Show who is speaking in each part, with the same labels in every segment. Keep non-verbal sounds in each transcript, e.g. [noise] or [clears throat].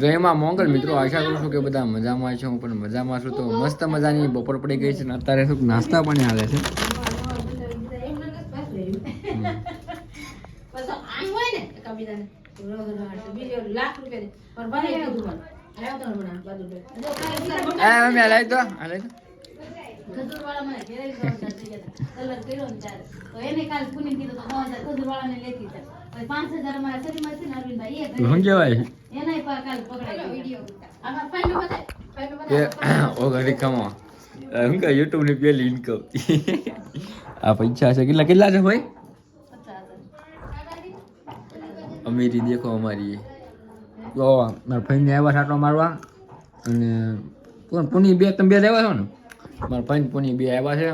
Speaker 1: જયમાં મોંગલ મિત્રો આશા કરું છું કે બધા મજામાં છો હું પણ મજામાં છું. તો મસ્ત મજાની બપોર પડી ગઈ છે ને અત્યારે શું નાસ્તા પણ આવે છે. શું કહેવાય કમો કે યુટ્યુબની પેલી ઇન્કમ [laughs] આ પૈસા છે. કેટલા કેટલા છે ભાઈ? અમીરી, દેખો અમારી. તો મારા ભાઈને આવ્યા સાટો મારવા. અને પુની બે, તમે બે આવ્યા છો ને? મારા ભાઈ પુની બે આવ્યા છે.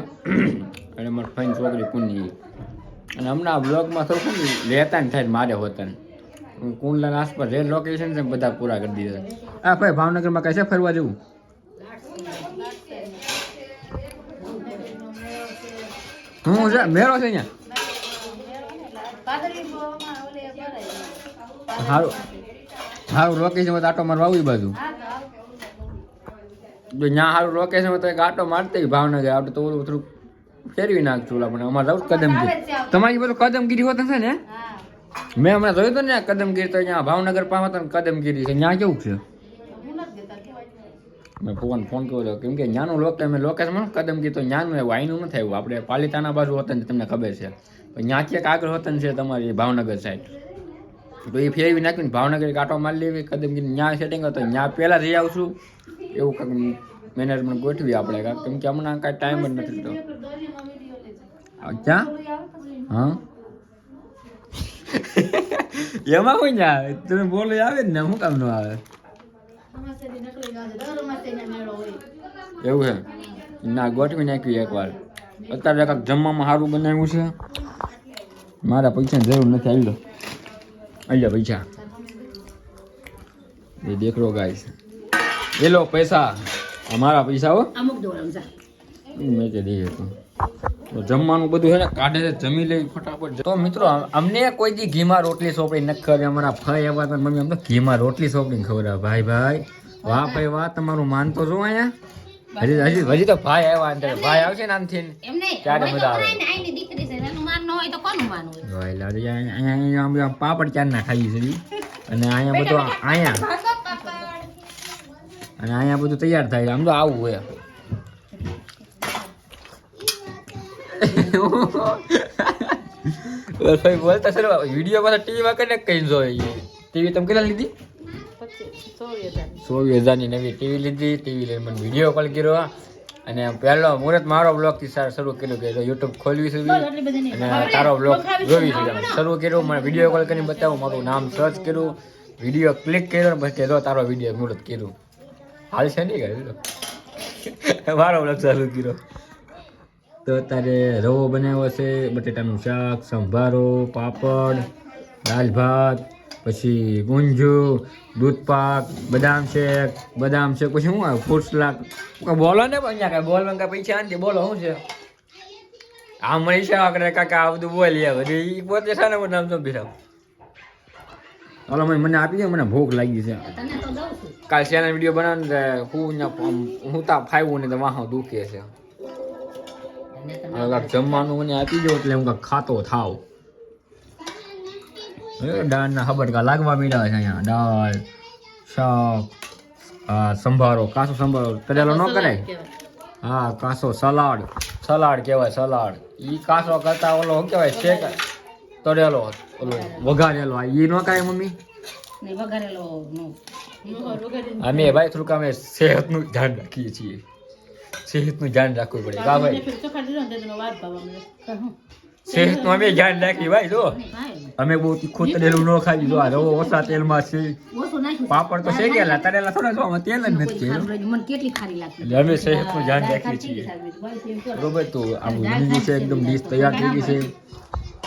Speaker 1: અને મારા ભાઈ છોકરી પુની. અને હમણાં બ્લોગમાં થોડું લેતા ને થાય મારે હોતા ને. કુંડલા આસપાસ જે લોકેશન છે બધા પૂરા કરી દીધા આ ભાઈ ભાવનગરમાં કઈ છે ફરવા જેવું? હું છે? મેળો છે અહીંયા? સારું સારું લોકેશન હોય તો આટો મારવા આવું બાજુ. જો ત્યાં સારું લોકેશન હોય તો એક આટો મારતે ભાવનગર. આપણે તો ઓલું થોડુંક ફેરવી નાખશું પણ અમારે કદમગીરી તમારી બધું કદમગીરી હોત છે ને? મેં હમણાં જોયું હતું ને કદમગીરી તો અહીંયા ભાવનગર પાસે તો કદમગીરી છે. ત્યાં કેવું છે? મેં ફોન ફોન કર્યો કેમ કે ત્યાંનું લોક મેં લોકેશન કદમગીરી તો ત્યાંનું એવું આઈનું નથી આવ્યું. આપણે પાલિતાના બાજુ હોતન તમને ખબર છે. ત્યાં ક્યાંક આગળ હોતન છે તમારી ભાવનગર સાઈડ તો એ ફેરવી નાખ્યું ભાવનગર કાંટો મારી લેવી કદમગીરી ત્યાં સેટિંગ હતો. ત્યાં પહેલાં જઈ આવશું એવું કંઈક મેનેજમેન્ટ ગોઠવી આપણે. કેમ કે હમણાં કાંઈ ટાઈમ જ નથી તો ક્યાં? હા? એમાં કોઈ ના આવે. તમે બોલો આવે ને હું કામ નો આવે? એવું છે? ના ગોઠવી નાખ્યું એકવાર અત્યારે કાંક જમવામાં સારું બનાવ્યું છે. મારા પૈસાની જરૂર નથી આવી લો આવી પૈસા. એ દેખરો ગાઈસ એ લો પૈસા. અમારા મારા પૈસા હો.
Speaker 2: અમુક દોડમ જા.
Speaker 1: મેં તે દઈએ તો. તો જમવાનું બધું છે ને કાઢે છે જમી લઈ ફટાફટ તો મિત્રો અમને કોઈ દી ઘીમાં રોટલી સોપડી નથી ખબર અમારા ભાઈ આવ્યા હતા મમ્મી અમને ઘીમાં રોટલી સોપડી ખબર ભાઈ ભાઈ વાહ ભાઈ વાહ તમારું માન તો જો અહીંયા? હજી હજી હજી તો ભાઈ આવ્યા અંદર ભાઈ આવશે ને આમથી
Speaker 2: એમ નહીં.
Speaker 1: ક્યારે
Speaker 2: હવે
Speaker 1: મજા આવે?
Speaker 2: એનું માન ન હોય તો કોનું માન હોય?
Speaker 1: ભાઈ લાડી અહીંયા અહીંયા આમ આમ પાપડ ચારના ખાઈ છે અને અહીંયા બધું અહીંયા. અને અહીંયા બધું તૈયાર થાય આમ તો આવું હોય. ભાઈ બોલતા સર વીડિયો પાછા ટીવીમાં કને કઈ જોઈએ ટીવી તમે કેટલા લીધી? હજાર હજારની નવી ટીવી લીધી. ટીવી લઈને મને વીડિયો કોલ કર્યો. અને પહેલો મુહૂર્ત મારો બ્લોગથી શરૂ કર્યો કે યુટ્યુબ ખોલવી
Speaker 2: નહીં.
Speaker 1: અને તારો બ્લોગ જોવી છે શરૂ કર્યું મને વીડિયો કોલ કરીને બતાવું મારું નામ સર્ચ કર્યું વીડિયો ક્લિક કર્યો ને પછી જો તારો વીડિયો મુહૂર્ત કર્યું. હાલ છે નહીં કર્યું મારો બ્લોગ ચાલુ કર્યો. તો અત્યારે રવો બનાવ્યો છે બટેટાનું શાક સંભારો પાપડ દાળ ભાત પછી ગુંજુ દૂધ પાક બદામ શેક બદામ શેક પછી શું આવે ફ્રૂટ સલાડ. બોલો ને પણ અહીંયા કાંઈ બોલવાનું કાંઈ પૈસા નથી. બોલો શું છે? આ મળી છે કરે કાકા આ બધું બોલીએ બધી. એ પોતે છે ને મને આમ તો હાલો મને આપી દે મને ભૂખ લાગી છે. કાલ શેના વીડિયો બનાવ ને હું હું તા ફાવ્યું ને તો વાહ દુખે છે. કાંઈક જમવાનું મને આપી દો એટલે હું કાંઈક ખાતો થાવ. દાળના ખબર લાગવા મીડા છે અહીંયા. દાળ શાક હા સંભારો કાસો સંભારો. તરેલો ન કરાય? હા કાસો સલાડ. સલાડ કહેવાય સલાડ. ઈ કાસો કરતા ઓલો શું કહેવાય શેક? તળેલો ઓલો વઘારેલો. આ ઈ ન કાંઈ મમ્મી?
Speaker 2: વઘારેલો
Speaker 1: અમે ભાઈ થોડુંક અમે સેહતનું ધ્યાન રાખીએ છીએ. સેહતનું ધ્યાન રાખવું પડે. કા ભાઈ. સેહતનું અમે. ધ્યાન રાખીએ ભાઈ જો. અમે બહુ તીખું તળેલું ન ખાઈ જો આ રવો ઓછા તેલમાં છે. પાપડ તો શેકેલા તળેલા થોડા જો આમાં તેલ જ નથી એટલે અમે સેહતનું ધ્યાન રાખીએ છીએ. બરોબર તો આપણું લીલી છે એકદમ ડીશ તૈયાર થઈ ગઈ છે.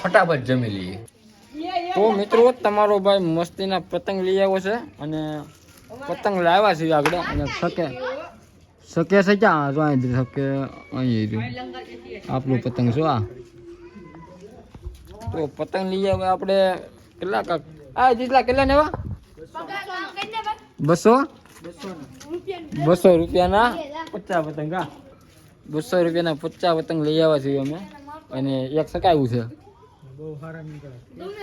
Speaker 1: ફટાફટ જમી લઈએ. તો મિત્રો તમારો ભાઈ મસ્તીના પતંગ લઈ આવ્યો છે અને પતંગ લાવ્યા છે આગળ અને શકે શકે છે ક્યાં જો અહીં શકે અહીં રહ્યું આપણું પતંગ શું આ તો પતંગ લઈએ આવ્યા આપણે કેટલા કાક આ જેટલા કેટલા ને એવા બસો બસો રૂપિયાના પચાસ પતંગ હા બસો રૂપિયાના પચાસ પતંગ લઈ આવ્યા છીએ અમે અને એક સકાયું છે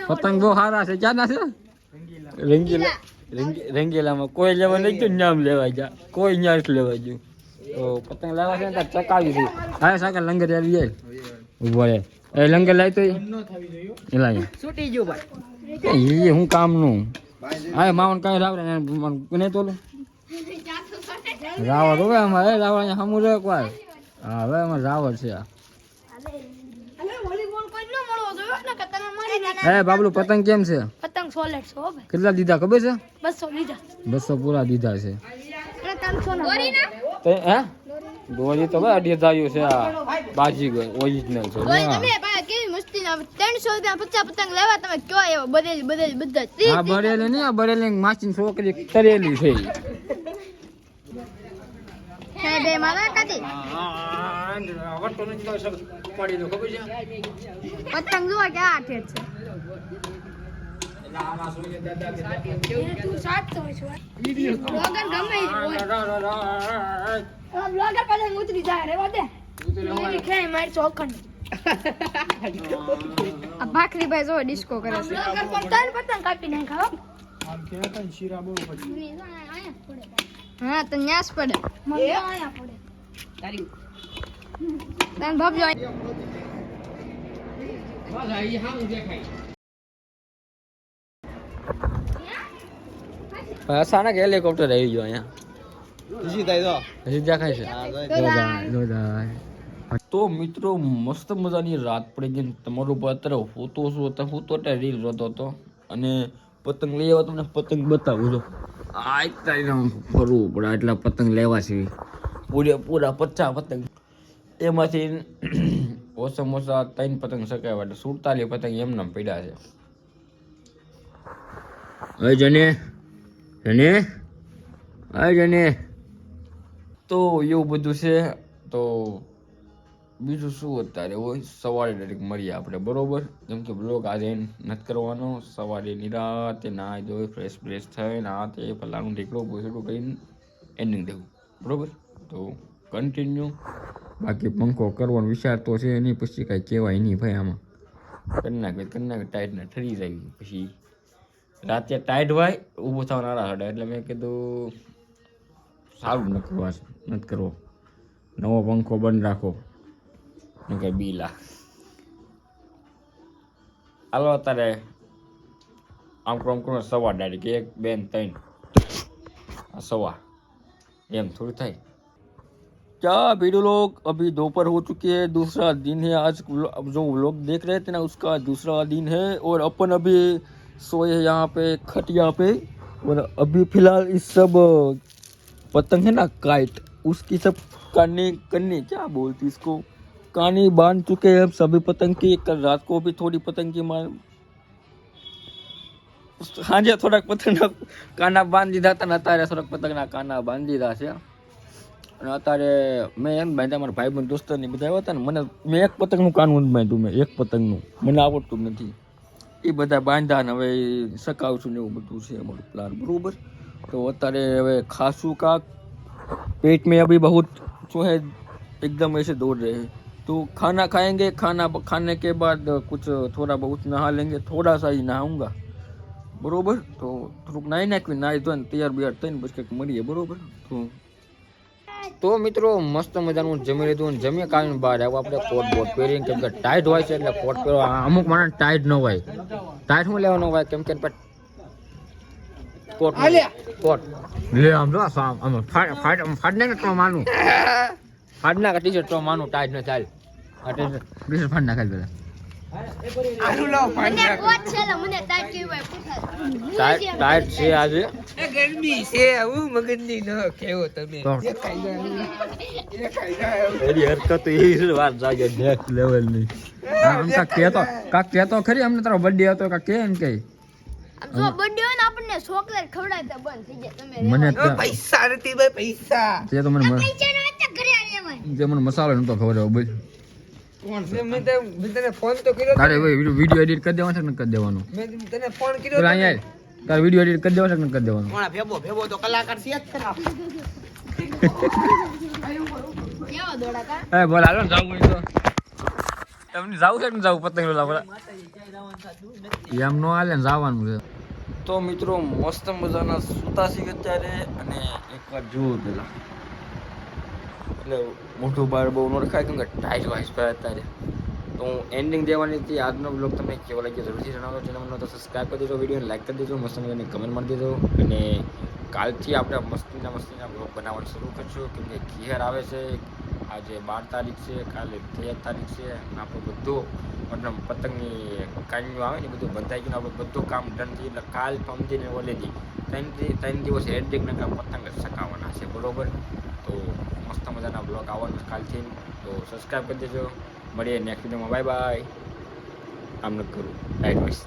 Speaker 1: પતંગ બહુ સારા છે ક્યાંના છે રંગીલા રંગી- રંગીલામાં કોઈ લેવા નહીં ગયું નામ લેવા જા કોઈ ન્યા નથી લેવા ગયું તો પતંગ લાવવા છે ને ચકાવી છે. હા સાકર લંગર આવી જાય. ઊભો રહે. એ લંગર લાવી તો એ. લાવી
Speaker 3: છૂટી ગયું ભાઈ.
Speaker 1: એ હું કામનું? હા માવન કાંઈ રાવડે ને મને તો રાવળ હવે અમારે રાવળ અહીંયા હમું રહ્યો એકવાર. હા હવે અમારે રાવળ છે આ. હે બાબલું પતંગ કેમ છે?
Speaker 4: પતંગ સોલેટ
Speaker 1: કેટલા દીધા ખબર છે?
Speaker 4: બસો લીધા.
Speaker 1: બસો પૂરા દીધા છે. તે હે? દોરી તો ભાઈ અઢી હજાર છે આ બાજી ગઈ ઓરિજિનલ છે
Speaker 4: તમે કેવી મસ્તી ના ત્રણસો રૂપિયા પચાસ પતંગ લેવા તમે કયો એવો? બધેલી બધેલી બધા. ત્રીસ
Speaker 1: બરેલી નહીં આ બરેલી માસી છોકરી તરેલી છે.
Speaker 4: બે મારા કાઢી? પતંગ જોવા કે આ છે? ભાખરી ભાઈ જો ડિસ્કો કરે છે પતંગ કાપી નાખ્યા હા તો ન્યાસ પડે મને આયા પડે તને ભાભી આયા
Speaker 1: અચાનક હેલિકોપ્ટર આવી ગયો અહીંયા. હજી દેખાય છે. તો મિત્રો મસ્ત મજાની રાત પડી ગઈ તમારું ઉપર અત્યારે હોતો શું હતો? હું તો અત્યારે રીલ જોતો હતો. અને પતંગ લઈ આવ્યો તમને પતંગ બતાવું છો. આ જ આમ ફરવું પડે એટલા પતંગ લેવા છે પૂરે પૂરા પચાસ પતંગ. એમાંથી [clears throat] ઓછામાં ઓછા ત્રણ પતંગ શકાય એટલે સુડતાલીસ પતંગ એમને પડ્યા છે. હવે જને જને હવે જને તો એવું બધું છે. તો બીજું શું અત્યારે? હોય સવારે ડાયરેક્ટ મળીએ આપણે, બરોબર? કેમ કે બ્લોગ આજે નથી કરવાનો. સવારે નિરાતે નાહી ધોઈ ફ્રેશ ફ્રેશ થાય ના આ તે પલાનું ઢીકડો ભૂસડું કરીને એન્ડિંગ દેવું. બરોબર? તો કન્ટિન્યુ બાકી પંખો કરવાનો વિચાર તો છે એની પછી કાંઈ કહેવાય નહીં ભાઈ આમાં. કરી નાખે કરી નાખે ટાઈટને ઠરી જાય. પછી રાતે ટાઈટ હોય ઊભું થવા નારા હડે એટલે મેં કીધું સારું ન કરવા નથી કરવો નવો પંખો બંધ રાખો ને કે બીલા હાલો અત્યારે આમ ક્રમ કરો સવા ડાયરેક્ટ એક બેન ત્રણ આ સવા એમ થોડું થાય क्या वीडियो लोग अभी दोपहर हो चुकी है दूसरा दिन है आज अब जो लोग देख रहे थे ना उसका दूसरा दिन है और अपन अभी सोए हैं यहाँ पे खटिया पे और अभी फिलहाल इस सब पतंग है ना काइट उसकी सब करने करने क्या बोलती इसको कहानी बांध चुके हैं हम सभी पतंग की कल रात को भी थोड़ी पतंग की मार સાંજે થોડાક પતંગના કાના બાંધી દીધા હતા ને અત્યારે થોડાક પતંગના કાના બાંધી દીધા છે અને અત્યારે મેં એમ બાંધ્યા મારા ભાઈ બંધ દોસ્તરની બધા આવ્યા હતા ને મને મેં એક પતંગનું કાનૂન નથી બાંધ્યું મેં એક પતંગનું મને આવડતું જ નથી એ બધા બાંધ્યા ને હવે ઈ સકાવશું ને એવું બધું છે અમારું પ્લાન બરોબર તો અત્યારે હવે ખાસું કાક पेट में अभी बहुत जो है एकदम ऐसे दौड़ रहे हैं तो खाना खाएंगे खाना खाने के बाद कुछ थोड़ा बहुत नहा लेंगे थोड़ा सा ही नहाऊंगा બરોબર તો થોડુંક નાહી નાખવી નાહી ધોઈને તૈયાર બિયાર થઈને પછી કંઈક મળીએ બરોબર તો તો મિત્રો મસ્ત મજાનું જમી લીધું અને જમી કાઢીને બહાર આવ્યો. આપણે કોટ બોટ પહેરીને કેમ કે ટાઈટ હોય છે એટલે કોટ પહેરો અમુક માણસ ટાઈટ ન હોય. ટાઈટ શું લેવાનો હોય? કેમ કે કોટ કોટ. લે આમ જો આમ આમ ફાડ ફાડ ફાડ નાખ તો માનું. ફાડ નાખ ટી શર્ટ તો માનું ટાઈટ ન ચાલ. ફાડ નાખ પેલા
Speaker 4: મને કોટ છે મને તાટ કેવી હોય પૂછા.
Speaker 1: ટાઈટ ટાઈટ છે આજે?
Speaker 3: ગરમી છે. હું મગજની ન કેવો તમે.
Speaker 1: તો એની હરકત એ વાત જાગે નેક્સ્ટ લેવલની. આમ કાક કહેતો કાક કહેતો ખરી અમને તારો બર્થડે હતો કાક કે એમ
Speaker 4: કે. જો બર્થડે હોય ને આપણને ચોકલેટ ખવડાવતા બંધ થઈ જાય. તમે
Speaker 1: મને
Speaker 3: પૈસા નથી ભાઈ પૈસા.
Speaker 1: તે તો મને
Speaker 4: પૈસા નો ઘરે આ લેવાય
Speaker 1: મને મસાલો નતો ખબર બોલ.
Speaker 3: મેં તને ફોન તો કર્યો
Speaker 1: તારે ભાઈ વીડિયો એડિટ કરી દેવાનો છે કે નથી કરી દેવાનો?
Speaker 3: મેં તને ફોન કર્યો તો
Speaker 1: અહીંયા તારે વીડિયો એડિટ કરી દેવાનો કે નથી કરી દેવાનો?
Speaker 3: કોણા ભેબો ભેબો તો કલાકાર છે જ ખરા.
Speaker 4: કેવા દોડાતા
Speaker 1: એ બોલ હાલો ને જાવું તો. તમને જાવું છે કે જાવું? પતંગ એમ નો હાલે ને જવાનું છે. તો મિત્રો મસ્ત મજાના સુતા છે અત્યારે અને એકવાર જુઓ પેલા. એટલે મોટું બાર બહુ ન રખાય, કેમ કે ટાઈટ વાઇસ પર અત્યારે. તો હું એન્ડિંગ દેવાની હતી, આજનો બ્લોગ તમને કેવો લાગ્યો જરૂરથી જણાવો ચેનલમાં તો સબસ્ક્રાઈબ કરી દેજો વિડીયોને લાઈક કરી દેજો, મસ્ત મજાની કમેન્ટ મારી દેજો. અને કાલથી આપણે મસ્તીના મસ્તીના બ્લોગ બનાવવાનું શરૂ કરશું, કેમ કે ઘેર આવે છે, આજે બાર તારીખ છે, કાલે તેર તારીખ છે, અને આપણું બધું મતલબ પતંગની કાંઈઓ આવે ને બધું બંધાઈ ગયું આપણું બધું કામ ડન થઈ એટલે કાલ પમદીને ઓલેથી ત્રણ ત્રણ દિવસ હેડિંગના કામ પતંગ સકાવવાના છે, બરોબર? તો મસ્ત મજાના બ્લોગ આવવાનું કાલથી. તો સબસ્ક્રાઈબ કરી દેજો. મળીએ નેક્સ્ટ વિડીયોમાં બાય બાય આમ ન કરું. Right voice